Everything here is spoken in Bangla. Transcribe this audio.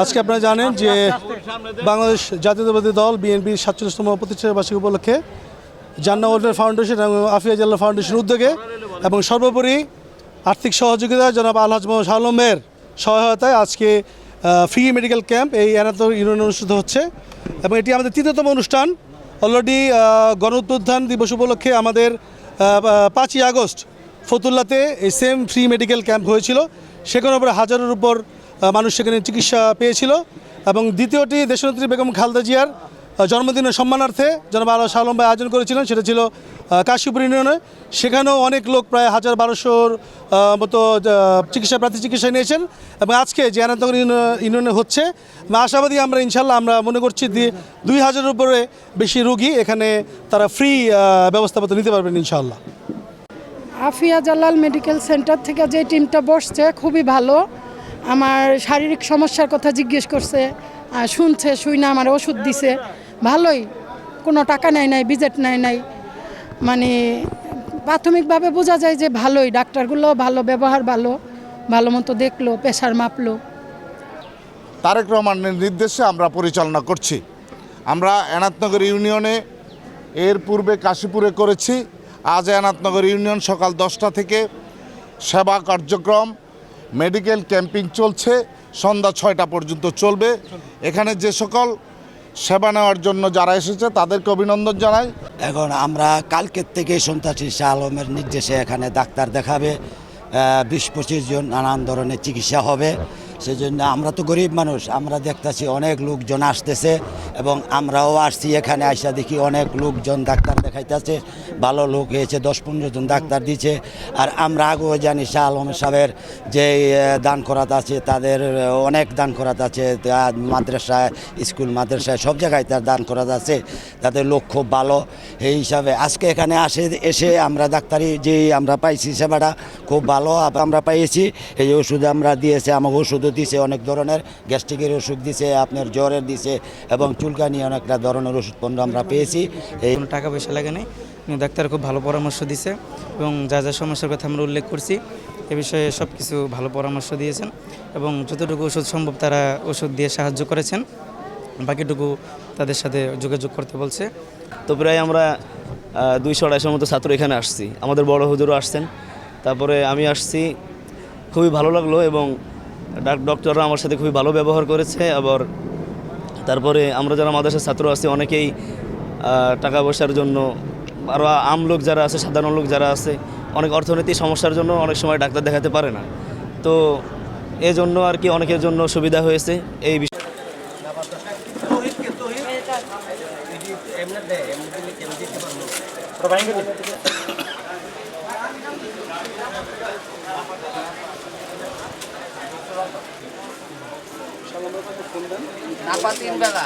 আজকে আপনারা জানেন যে বাংলাদেশ জাতীয়তাবাদী দল বিএনপির সাতচল্লিশতম প্রতিষ্ঠা বার্ষিকী উপলক্ষে জান্না ওয়েলফেয়ার ফাউন্ডেশন এবং আফিয়া জাল্লা ফাউন্ডেশনের উদ্যোগে এবং সর্বোপরি আর্থিক সহযোগিতা জনাব আলহাজ মোহাম্মদ আলমের সহায়তায় আজকে ফ্রি মেডিকেল ক্যাম্প এই এনাত ইউনিয়ন অনুষ্ঠিত হচ্ছে। এবং এটি আমাদের তৃতীয়তম অনুষ্ঠান। অলরেডি গণ উত্থান দিবস উপলক্ষে আমাদের পাঁচই আগস্ট ফতুল্লাতে এই সেম ফ্রি মেডিকেল ক্যাম্প হয়েছিল। সেখানে উপরে হাজারের উপর মানুষ সেখানে চিকিৎসা পেয়েছিল। এবং দ্বিতীয়টি দেশনেত্রী বেগম খালদা জিয়ার জন্মদিনের সম্মানার্থে জনাব আল্লাহ শাহলম ভাই আয়োজন করেছিলেন, সেটা ছিল কাশীপুর ইউনিয়নে। সেখানেও অনেক লোক প্রায় হাজার বারোশোর মতো চিকিৎসা প্রার্থী চিকিৎসা নিয়েছেন এবং আজকে যে আনন্দনগর ইউনিয়ন- হচ্ছে আশাবাদী আমরা ইনশাল্লাহ, আমরা মনে করছি দুই হাজারের উপরে বেশি রুগী এখানে তারা ফ্রি ব্যবস্থাপত্র নিতে পারবেন ইনশাল্লাহ। আফিয়া জালাল মেডিকেল সেন্টার থেকে যে টিমটা বসছে, খুবই ভালো। আমার শারীরিক সমস্যার কথা জিজ্ঞেস করছে শুনছে শুই না আমার ওষুধ দিছে। ভালোই। কোনো টাকা নেয় নাই বিজেট নেয় নাই। মানে প্রাথমিকভাবে বোঝা যায় যে ভালোই। ডাক্তারগুলো ভালো, ব্যবহার ভালো ভালো মতো দেখল, প্রেশার মাপলো। তারেক রহমানের নির্দেশে আমরা পরিচালনা করছি। আমরা এনাথনগর ইউনিয়নে এর পূর্বে কাশীপুরে করেছি। আজ এনাথনগর ইউনিয়ন সকাল দশটা থেকে সেবা কার্যক্রম, মেডিকেল ক্যাম্পিং চলছে। সন্ধ্যা ছয়টা পর্যন্ত চলবে। এখানে যে সকল সেবা নেওয়ার জন্য যারা এসেছে, তাদেরকে অভিনন্দন জানাই। এখন আমরা কালকের থেকে সন্ত্রাসী শাহ আলমের নির্দেশে এখানে ডাক্তার দেখাবে বিশ পঁচিশ জন নানান ধরনের চিকিৎসা হবে। সেজন্য আমরা তো গরিব মানুষ, আমরা দেখতেছি অনেক লোকজন আসতেছে এবং আমরাও আসছি এখানে আইসা দেখি অনেক লোকজন ডাক্তার দেখাইতেছে, ভালো লোক হয়েছে দশ পনেরো জন ডাক্তার দিচ্ছে আর আমরা আগেও জানি শাহ আলম সাহেবের যে দান করাত আছে, তাদের অনেক দান করাত আছে মাদ্রাসায়, স্কুল, মাদ্রাসায় সব জায়গায় তার দান করাত আছে, তাদের লোক খুব ভালো। এই হিসাবে আজকে এখানে আসে, এসে আমরা ডাক্তারি যে আমরা পাইছি সেবাটা খুব ভালো আমরা পাইছি এই ওষুধ আমরা দিয়েছে, আমাকে ওষুধও দিয়েছে অনেক ধরনের গ্যাস্ট্রিকের ওষুধ দিছে আপনার জ্বরের দিছে এবং চুলকানি অনেকটা ধরনের ওষুধ পণ্য আমরা পেয়েছি। এই কোনো টাকা পয়সা লাগে নাই। ডাক্তার খুব ভালো পরামর্শ দিছে এবং যা যা সমস্যার কথা আমরা উল্লেখ করছি এ বিষয়ে সব কিছু ভালো পরামর্শ দিয়েছেন এবং যতটুকু ওষুধ সম্ভব তারা ওষুধ দিয়ে সাহায্য করেছেন বাকিটুকু তাদের সাথে যোগাযোগ করতে বলছে। তো প্রায় আমরা দুইশো আড়াইশোর মতো ছাত্র এখানে আসছি। আমাদের বড় হুজুরও আসছেন। তারপরে আমি আসছি। খুবই ভালো লাগল এবং ডক্টররা আমার সাথে খুবই ভালো ব্যবহার করেছে, আবার তারপরে আমরা যারা মাদ্রাসার ছাত্র আছি, অনেকেই টাকা পয়সার জন্য আরও আম লোক যারা আছে, সাধারণ লোক যারা আছে, অনেক অর্থনৈতিক সমস্যার জন্য অনেক সময় ডাক্তার দেখাতে পারে না। তো এই জন্য আর কি অনেকের জন্য সুবিধা হয়েছে এই বিষয়ে। নাপা তিন বেলা